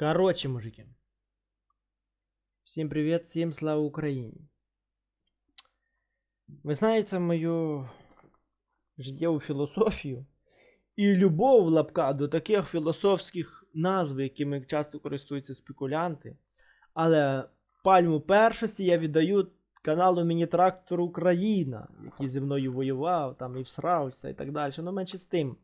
Короче, мужики. Всім привіт, всім слава Україні. Ви знаєте мою життєву філософію і любов в лапках до таких філософських назв, якими часто користуються спекулянти. Але пальму першості я віддаю каналу Міні-Трактор Україна, який зі мною воював, там і всрався і так далі. Ну, менше з тим.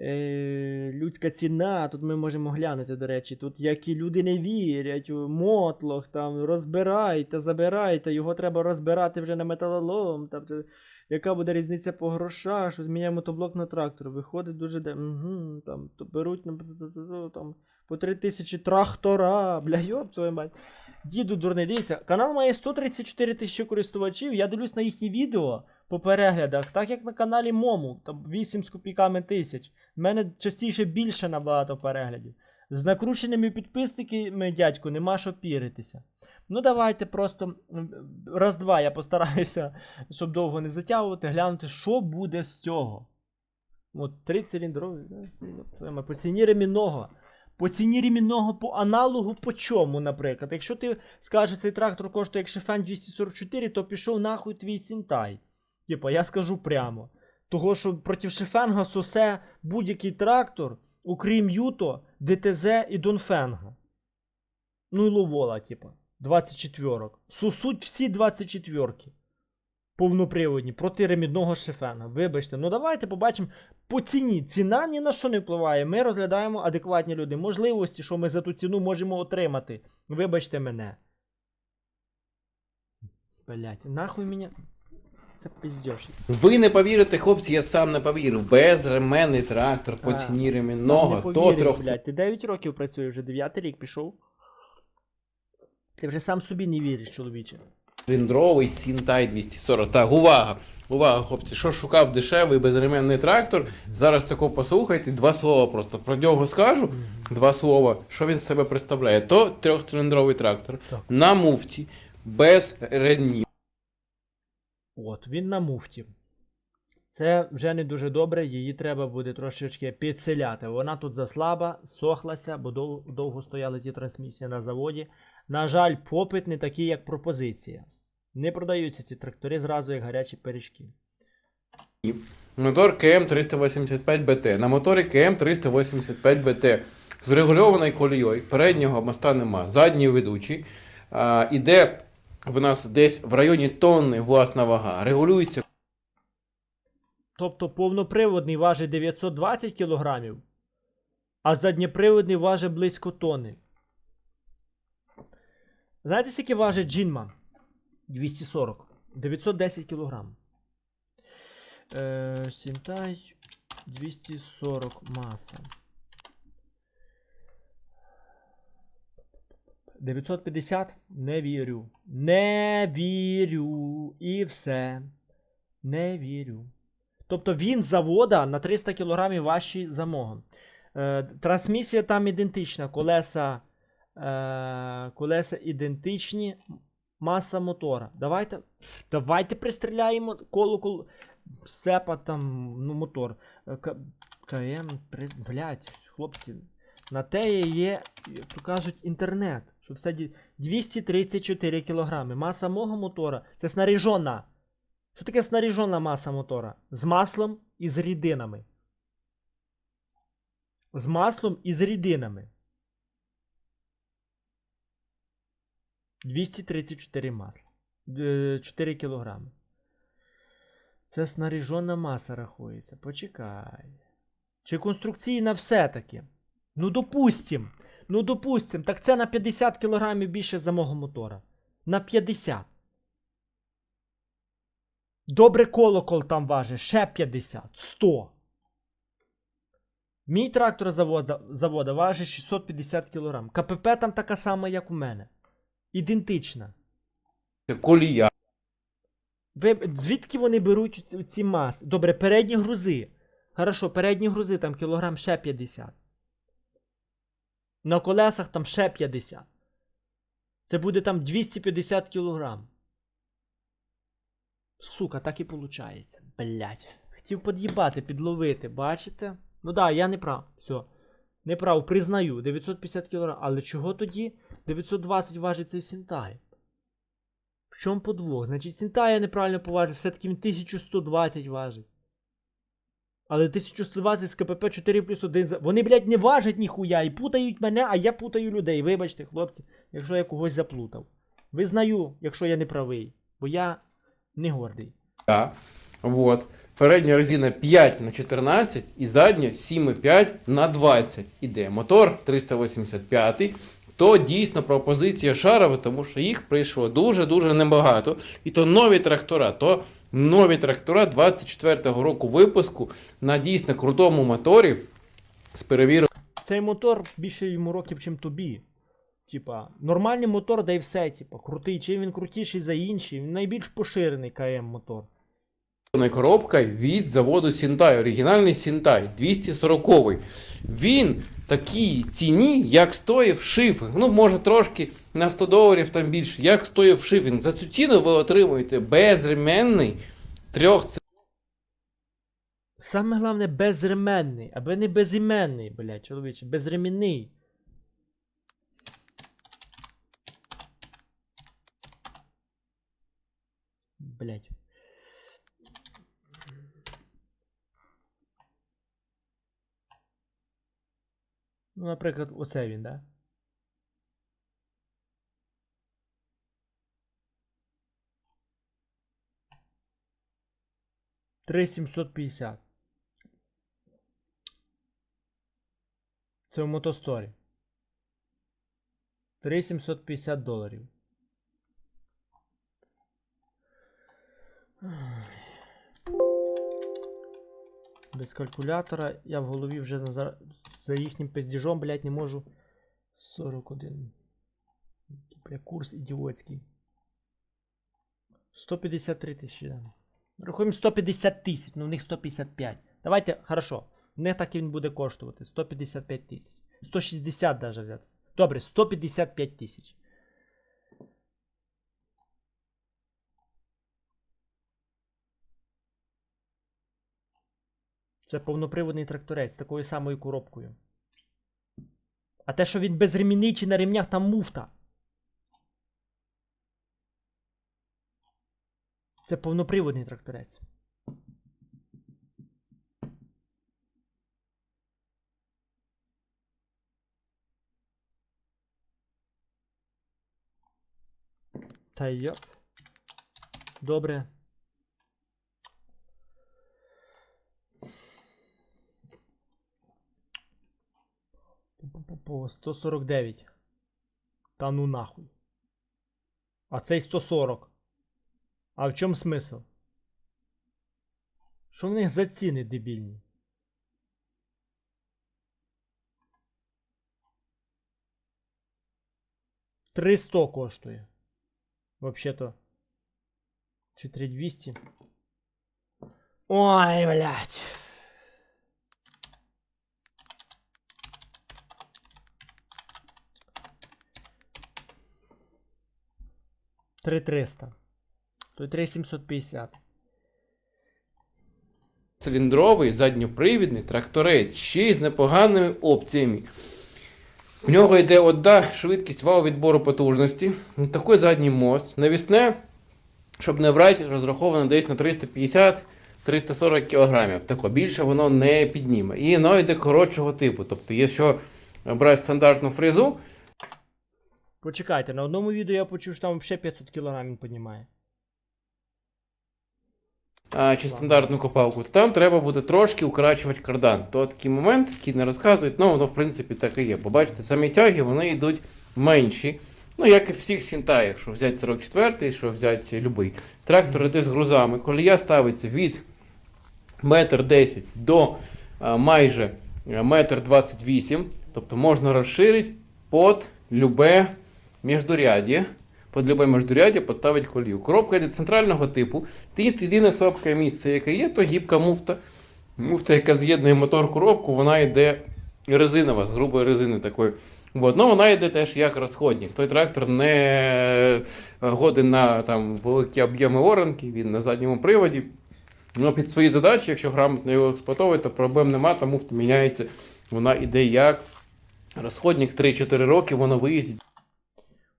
Е, людська ціна, тут ми можемо глянути, до речі, тут які люди не вірять, мотлох, там розбирайте, забирайте, його треба розбирати вже на металолом. Тобто, яка буде різниця по грошах, що зміняємо мотоблок на трактор. Виходить дуже де. Угу, там, то беруть там, по 3 тисячі трактора. Бля, йоп, твою мать. Діду дурний, дивіться, канал має 134 тисячі користувачів. Я дивлюсь на їхні відео по переглядах, так як на каналі Мому, там 8 з копійками тисяч. У мене частіше більше набагато переглядів. З накрученими підписниками, дядьку, нема що піритися. Ну, давайте просто раз-два я постараюся, щоб довго не затягувати, глянути, що буде з цього. От, три циліндрові. По ціні ремінного. По ціні ремінного по аналогу по чому, наприклад. Якщо ти скажеш, цей трактор коштує як Шефен 244, то пішов нахуй твій Сінтай. Типа, я скажу прямо. Того, що проти Шефенга сосе будь-який трактор, окрім Юто, ДТЗ і Донфенга. Ну і Ловола, типа. 24-ок. Сусуть всі 24-ки. Повноприводні проти ремідного Шефенга. Вибачте, ну давайте побачимо по ціні. Ціна ні на що не впливає. Ми розглядаємо адекватні люди. Можливості, що ми за ту ціну можемо отримати. Вибачте мене. Блять, нахуй мене. Це пиздеж. Ви не повірите, хлопці, я сам не повірив. Безременний трактор по ціні Сам ремінного, то повірив, трьох блядь. Ти 9 років працюєш, вже 9 рік пішов. Ти вже сам собі не віриш, чоловіче. циліндровий Сінтай 240. Так, увага! Увага, хлопці, що шукав дешевий безременний трактор. Зараз тако послухайте, два слова просто про нього скажу. Два слова, що він з себе представляє. То трьохциліндровий трактор Так. на муфті, без ремнів. От, він на муфті. Це вже не дуже добре, її треба буде трошечки підселяти. Вона тут заслаба, сохлася, бо дов- довго стояли ті трансмісії на заводі. На жаль, попит не такий, як пропозиція. Не продаються ці трактори зразу, як гарячі пиріжки. Мотор КМ 385 БТ. На моторі КМ 385 БТ з регульованою колією. Переднього моста нема, задній ведучий. А, іде в нас десь в районі тонни власна вага. Регулюється Тобто повноприводний важить 920 кг, а заднєприводний важить близько тонни. Знаєте, скільки важить Джинман? 240. 910 кг. Сінтай 240 маса. 950? Не вірю. Не вірю. І все. Не вірю. Тобто він завода на 300 кг важчий за мого. Е, трансмісія там ідентична. Колеса, е, колеса ідентичні. Маса мотора. Давайте давайте пристріляємо коло коло. Сцепа там, ну, мотор. Е, КМ, блядь, хлопці. На те є, як то кажуть, інтернет. Що все ді- 234 кг. Маса мого мотора це снаряжена. Що таке снаряжена маса мотора? З маслом і з рідинами. З маслом і з рідинами. 234 масла. Е, 4 кілограми. Це снаряжена маса рахується. Почекай. Чи конструкційна все-таки? Ну, допустим. Ну, допустим. Так це на 50 кілограмів більше за мого мотора. На 50. Добре колокол там важить, ще 50, 100. Мій трактор завода, завода важить 650 кг. КПП там така сама, як у мене. Ідентична. колія. Ви, звідки вони беруть ці маси? Добре, передні грузи. Хорошо, передні грузи там кілограм ще 50. На колесах там ще 50. Це буде там 250 кілограм. Сука, так і виходить. Блять. Хотів під'їбати, підловити, бачите? Ну да, я не прав. Все. Неправ, признаю, 950 кг. Але чого тоді 920 важить цей Сінтай? В чому подвох? Значить, Сінтай я неправильно поважив, все-таки він 1120 важить. Але 1120 з КПП 4 плюс 1. за- Вони, блядь, не важать ніхуя і путають мене, а я путаю людей. Вибачте, хлопці, якщо я когось заплутав. Визнаю, якщо я не правий, бо я не гордий. Да. Вот. Передня резина 5 на 14 і задня 7,5 на 20 іде. Мотор 385. То дійсно пропозиція шарова, тому що їх прийшло дуже-дуже небагато. І то нові трактора, то нові трактора 24-го року випуску на дійсно крутому моторі з перевірок. Цей мотор більше йому років, чим тобі. Типа, нормальний мотор, да й все, типа, крутий. Чим він крутіший за інші, він найбільш поширений КМ мотор. Коробка від заводу Сінтай, оригінальний Сінтай 240. Він такій ціні, як стоїв шифінг. Ну, може трошки на 100 доларів там більше, як стоїв шифінг. За цю ціну ви отримуєте безременний трьох Саме головне безременний, аби не безіменний, блядь, чоловіче, безремінний. Блядь. Ну, наприклад, оце він, да? Три сімсот п'ятдесят. Це в мотосторі. 3750 доларів. Без калькулятора я в голові вже на за, за їхнім пиздіжом, блядь, не можу. 41. Бля, курс ідіотський. 153 тисячі. да. Рахуємо 150 тисяч, ну в них 155. Давайте, хорошо. Них так і він буде коштувати. 155 тисяч. 160 даже взяти. Добре, 155 тисяч. Це повноприводний тракторець з такою самою коробкою. А те, що він без ремінний чи на ремнях, там муфта. Це повноприводний тракторець. Та йоп. Добре. По 149. Та ну нахуй. А цей 140. А в чому смисл? Що в них за ціни дебільні? Триста коштує. Вообще-то. Чи 3200? Ой, блядь. Три триста. То й 3750. циліндровий задньопривідний тракторець, ще й з непоганими опціями. В нього йде одна швидкість вал відбору потужності, такий задній мост. Навісне, щоб не брати, розраховано десь на 350-340 кг. Тако більше воно не підніме. І воно йде коротшого типу. Тобто, якщо брати стандартну фрезу, Почекайте, на одному відео я почув, що там ще 500 кг він піднімає. а, чи стандартну копалку, то там треба буде трошки укорачувати кардан. То такий момент, який не розказують, ну воно в принципі так і є. Побачите, самі тяги вони йдуть менші. Ну, як і в всіх сінтаях, що взяти 44-й, що взяти любий. Трактор іде з грузами. Колія ставиться від 1,10 м до а, майже 1,28 м. Тобто можна розширити під любе міждуряддя. Під любе міждуряддя поставити колію. Коробка йде центрального типу. Єдине слабке місце, яке є, то гібка муфта. Муфта, яка з'єднує мотор коробку, вона йде резинова, з грубої резини такої. От, ну, вона йде теж як розходник. Той трактор не е, годен на там, великі об'єми оранки, він на задньому приводі. Ну, під свої задачі, якщо грамотно його експлуатовувати, то проблем нема, тому міняється. Вона йде як Розходник 3-4 роки, воно виїздить.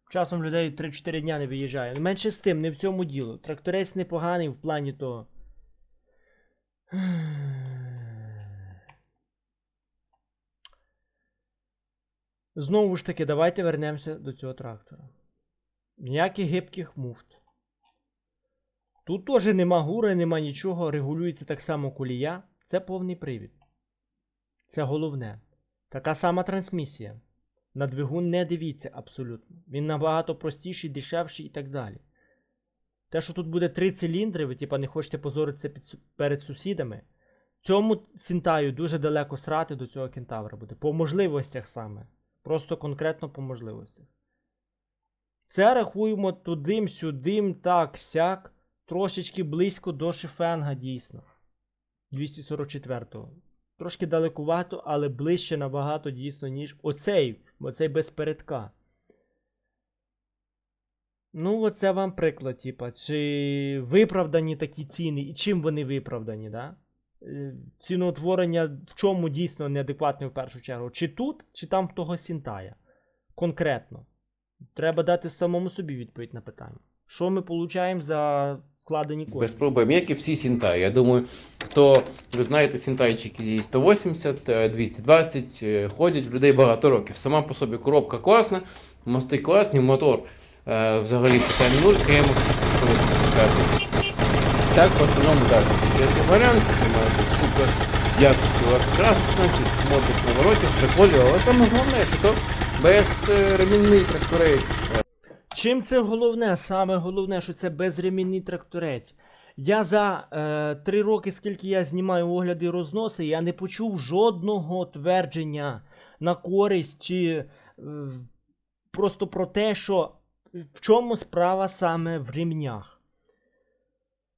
Часом людей 3-4 дня не виїжджає. Менше з тим, не в цьому діло. Тракторець непоганий в плані того. Знову ж таки, давайте вернемося до цього трактора. Ніяких гибких муфт. Тут теж нема гури, нема нічого, регулюється так само колія. Це повний привід. Це головне. Така сама трансмісія. На двигун не дивіться абсолютно. Він набагато простіший, дешевший і так далі. Те, що тут буде три циліндри, ви типа не хочете позоритися під, перед сусідами. Цьому сінтаю дуже далеко срати до цього кентавра буде. По можливостях саме. Просто конкретно по можливостях. Це рахуємо тудим-сюдим, так, сяк. Трошечки близько до шифенга, дійсно. 244-го. Трошки далекувато, але ближче набагато дійсно, ніж оцей, оцей без передка. Ну, оце вам приклад, типа, чи виправдані такі ціни, і чим вони виправдані, да? Е, Ціноутворення в чому дійсно неадекватне в першу чергу? Чи тут, чи там в того сінтая? Конкретно. Треба дати самому собі відповідь на питання. Що ми получаємо за вкладені Без кошти? проблем, як і всі сінтаї. Я думаю, хто ви знаєте, сінтайчики 180, е, 220 е, ходять в людей багато років. Сама по собі коробка класна, мости класні, мотор е, взагалі питань нуль, КМ Так, по основному так. Третій варіант, супер якості красок, значить, мотик на воротах, приколі, але саме головне, що то без е, ремінний тракторець. Чим це головне? Саме головне, що це безремінний тракторець. Я за е, три роки, скільки я знімаю огляди і розноси, я не почув жодного твердження на користь чи е, просто про те, що в чому справа саме в ремнях.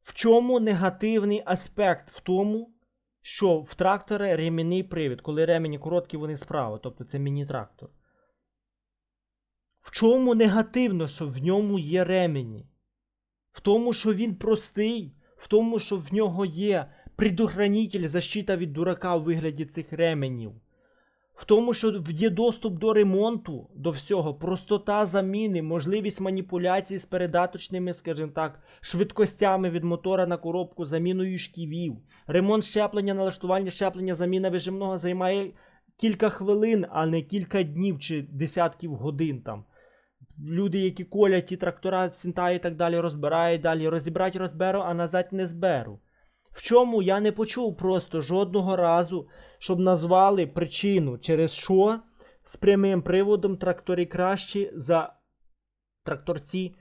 В чому негативний аспект? В тому, що в трактора ремінний привід. Коли ремені короткі, вони справа, тобто це міні-трактор. В чому негативно, що в ньому є ремені? В тому, що він простий, в тому, що в нього є предохранитель, защита від дурака у вигляді цих ременів. В тому, що є доступ до ремонту, до всього, простота заміни, можливість маніпуляцій з передаточними, скажімо так, швидкостями від мотора на коробку, заміною шківів. Ремонт щеплення, налаштування щеплення, заміна вижимного займає кілька хвилин, а не кілька днів чи десятків годин там. Люди, які колять ті трактора, сінта і так далі, розбирають далі. Розібрати розберу, а назад не зберу. В чому я не почув просто жодного разу, щоб назвали причину, через що з прямим приводом трактори кращі за тракторці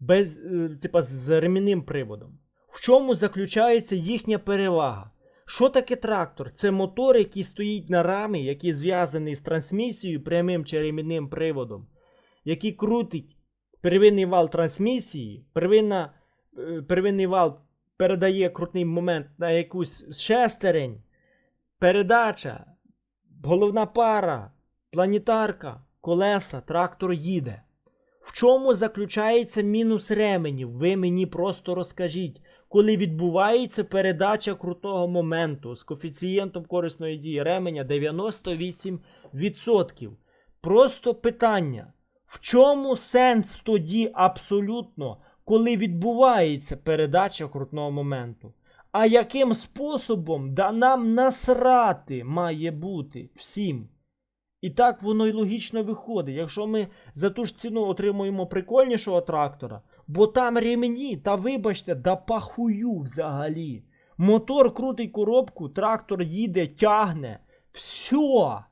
без, е, типа, з ремінним приводом. В чому заключається їхня перевага? Що таке трактор? Це мотор, який стоїть на рамі, який зв'язаний з трансмісією прямим чи ремінним приводом, який крутить первинний вал трансмісії, первинна, е, первинний вал передає крутний момент на якусь шестерень, передача, головна пара, планетарка, колеса, трактор їде. В чому заключається мінус ременів? Ви мені просто розкажіть, коли відбувається передача крутого моменту з коефіцієнтом корисної дії ременя 98%. Просто питання. В чому сенс тоді абсолютно, коли відбувається передача крутного моменту? А яким способом да нам насрати має бути всім? І так воно й логічно виходить. Якщо ми за ту ж ціну отримуємо прикольнішого трактора, бо там ремені, та вибачте, да пахую взагалі. Мотор крутить коробку, трактор їде, тягне. Все.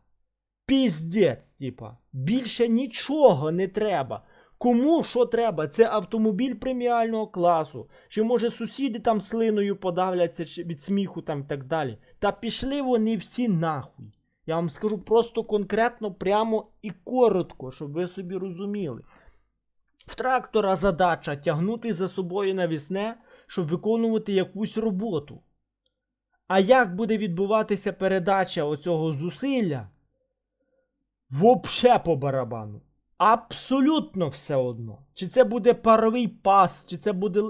Піздець, типа. Більше нічого не треба. Кому що треба? Це автомобіль преміального класу. Чи може сусіди там слиною подавляться від сміху там і так далі. Та пішли вони всі нахуй. Я вам скажу просто конкретно, прямо і коротко, щоб ви собі розуміли. В трактора задача тягнути за собою навісне, щоб виконувати якусь роботу. А як буде відбуватися передача оцього зусилля? Вообще по барабану. Абсолютно все одно. Чи це буде паровий пас, чи це буде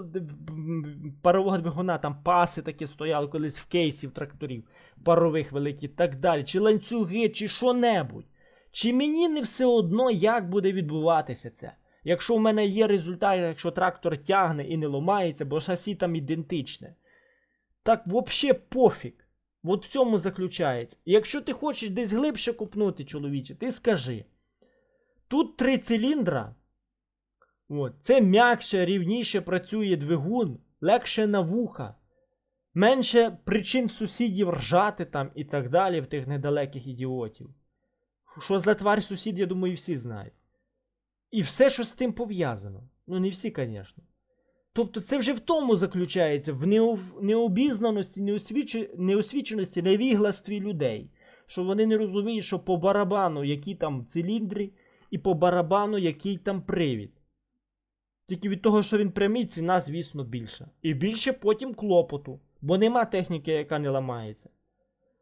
парового двигуна, там паси такі стояли колись в кейсі в тракторів, парових великих і так далі, чи ланцюги, чи що-небудь. Чи мені не все одно, як буде відбуватися це? Якщо в мене є результат, якщо трактор тягне і не ломається, бо шасі там ідентичне. Так взагалі пофіг. От в цьому заключається. І якщо ти хочеш десь глибше купнути, чоловіче, ти скажи. Тут три циліндра. От, це м'якше, рівніше працює двигун, легше на вуха. Менше причин сусідів ржати там і так далі в тих недалеких ідіотів. Що за тварь сусід, я думаю, всі знають. І все, що з тим пов'язано. Ну, не всі, звісно. Тобто це вже в тому заключається, в необізнаності, неосвіченості, невігластві людей. Що вони не розуміють, що по барабану, які там циліндри, і по барабану, який там привід. Тільки від того, що він прямий, ціна, звісно, більша. І більше потім клопоту, бо нема техніки, яка не ламається.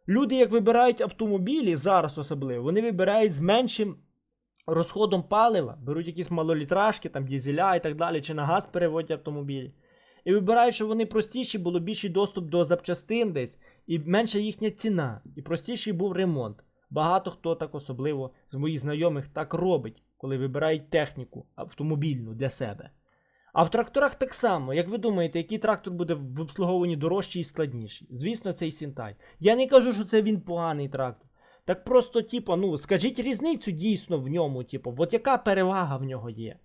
Люди, як вибирають автомобілі, зараз особливо, вони вибирають з меншим розходом палива, беруть якісь малолітражки, там дізеля і так далі, чи на газ переводять автомобілі. І вибирають, щоб вони простіші, було більший доступ до запчастин десь, і менша їхня ціна, і простіший був ремонт. Багато хто так особливо з моїх знайомих так робить, коли вибирають техніку автомобільну для себе. А в тракторах так само, як ви думаєте, який трактор буде в обслуговуванні дорожчий і складніший? Звісно, цей Сінтай. Я не кажу, що це він поганий трактор. Так просто, типу, ну, скажіть різницю дійсно в ньому, типу, от яка перевага в нього є?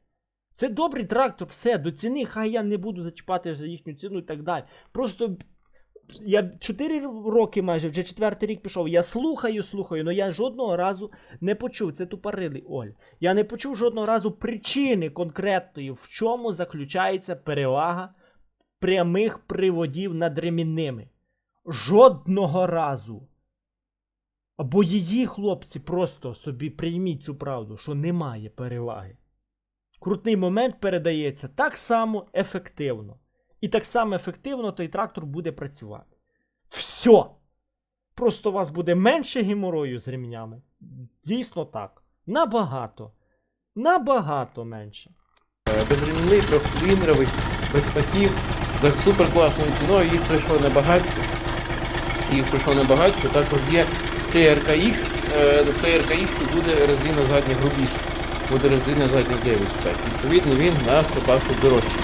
Це добрий трактор, все, до ціни, хай я не буду зачіпати за їхню ціну і так далі. Просто я 4 роки майже, вже четвертий рік пішов. Я слухаю, слухаю, але я жодного разу не почув. Це тупорилий Оль. Я не почув жодного разу причини конкретної, в чому заключається перевага прямих приводів над ремінними. Жодного разу. Або її хлопці просто собі прийміть цю правду, що немає переваги. Крутний момент передається так само ефективно. І так само ефективно той трактор буде працювати. Все! Просто у вас буде менше геморою з ремнями. Дійсно так. Набагато. Набагато менше. Безремінний, трьохциліндровий, без пасів, за суперкласною ціною їх прийшло на багатько. Їх прийшло небагатько, також є TRKX. Е, В TRKX буде резина задня грубіша. Буде резина задня 9,5. Відповідно, він на 100 баксів дорожчий.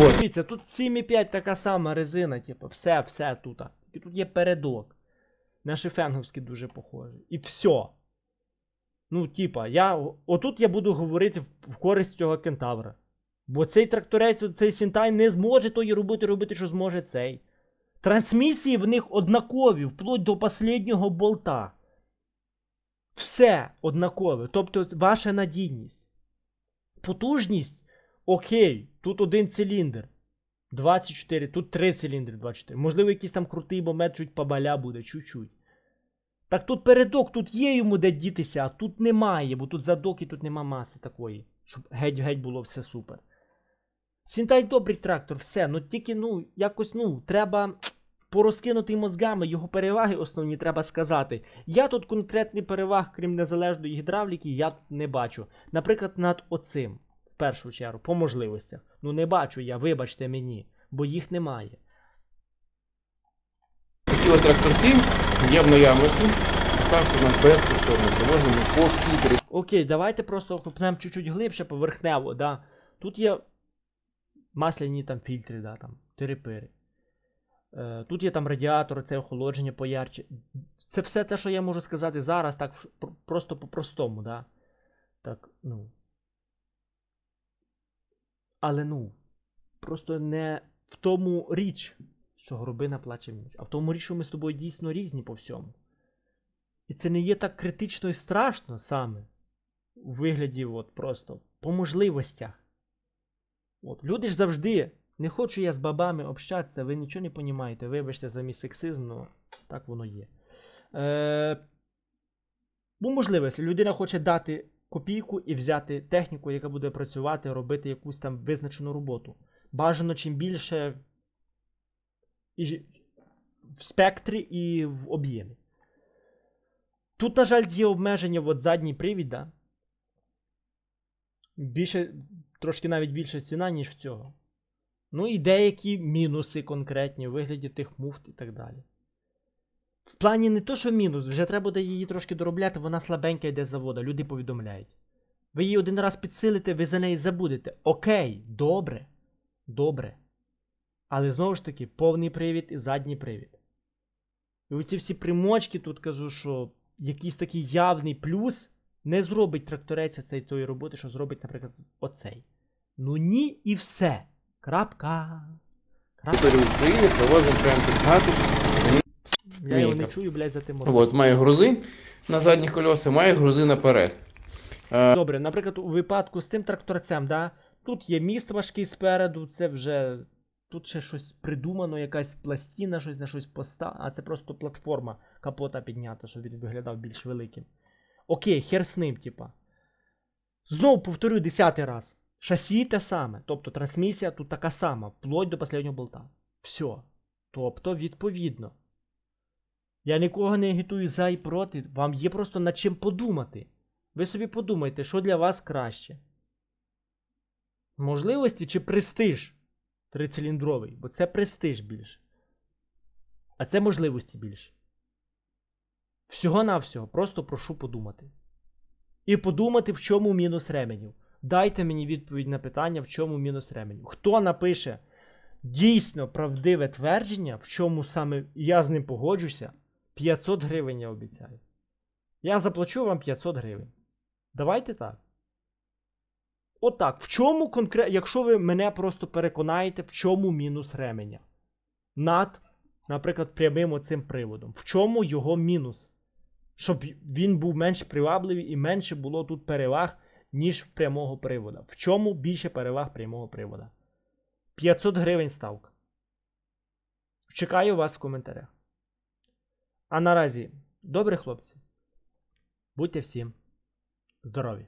От. Дивіться, тут 7,5 така сама резина, типу, все, все тут. Тільки тут є передок. На шифенговський дуже похожий. І все. Ну, типа, я. Отут я буду говорити в, в користь цього кентавра. Бо цей тракторець, цей Сінтай не зможе тої робити, робити, що зможе цей. Трансмісії в них однакові, вплоть до останнього болта. Все однакове. Тобто ваша надійність. Потужність. Окей, тут один циліндр. 24, тут три циліндри 24. Можливо, якийсь там крутий момент чуть побаля буде, чуть-чуть. Так тут передок, тут є йому де дітися, а тут немає, бо тут задок і тут нема маси такої, щоб геть-геть було все супер. Сінтай добрий трактор, все, ну тільки, ну, якось, ну, треба порозкинути мозгами, його переваги основні треба сказати. Я тут конкретний переваг, крім незалежної гідравліки, я тут не бачу. Наприклад, над оцим, в першу чергу, по можливостях. Ну не бачу я, вибачте мені, бо їх немає. Такі от тракторці є в наявності. Ставку нам безкоштовно привозимо по всій території. Окей, давайте просто купнемо чуть-чуть глибше, поверхнево, да. Тут є масляні там фільтри, да, там, терепири. Е, тут є там радіатор, це охолодження поярче. Це все те, що я можу сказати зараз, так просто по-простому, да. Так, ну. Але ну, просто не в тому річ, що горобина плаче в а в тому річ, що ми з тобою дійсно різні по всьому. І це не є так критично і страшно саме у вигляді от просто по можливостях. От. Люди ж завжди. Не хочу я з бабами общатися, ви нічого не понімаєте. Вибачте за мій сексизм, але так воно є. Е, по можливості, людина хоче дати копійку і взяти техніку, яка буде працювати, робити якусь там визначену роботу. Бажано чим більше і в спектрі і в об'ємі. Тут, на жаль, є обмеження от задній привід, да? Більше, трошки навіть більша ціна, ніж в цього. Ну і деякі мінуси конкретні у вигляді тих муфт і так далі. В плані не то, що мінус, вже треба буде її трошки доробляти, вона слабенька йде з завода, люди повідомляють. Ви її один раз підсилите, ви за неї забудете. Окей, добре. Добре. Але знову ж таки, повний привід і задній привід. І оці всі примочки тут кажу, що якийсь такий явний плюс не зробить тракторець цей тої роботи, що зробить, наприклад, оцей. Ну ні, і все. Крапка. Крапка. України привозимо прямо під хату. Я його не чую, блядь, за тим От, має грузин на задні колеса, має грузин наперед. Добре, наприклад, у випадку з тим тракторцем, да, тут є міст важкий спереду, це вже. Тут ще щось придумано, якась пластина, щось на щось поста, а це просто платформа капота піднята, щоб він виглядав більш великим. Окей, хер з ним, типа. Знову повторю десятий раз. Шасі те саме, тобто трансмісія тут така сама, вплоть до останнього болта. Все. Тобто, відповідно. Я нікого не агітую за і проти, вам є просто над чим подумати. Ви собі подумайте, що для вас краще. Можливості чи престиж трициліндровий, бо це престиж більше. А це можливості більше. Всього-навсього, просто прошу подумати. І подумати, в чому мінус ременів. Дайте мені відповідь на питання, в чому мінус ременів. Хто напише дійсно правдиве твердження, в чому саме я з ним погоджуся, 500 гривень я обіцяю. Я заплачу вам 500 гривень. Давайте так. Отак. В чому конкретно, якщо ви мене просто переконаєте, в чому мінус ременя? Над, наприклад, прямим оцим приводом. В чому його мінус? Щоб він був менш привабливий і менше було тут переваг, ніж в прямого привода. В чому більше переваг прямого привода? 500 гривень ставка. Чекаю вас в коментарях. А наразі, добрі хлопці. Будьте всім здорові!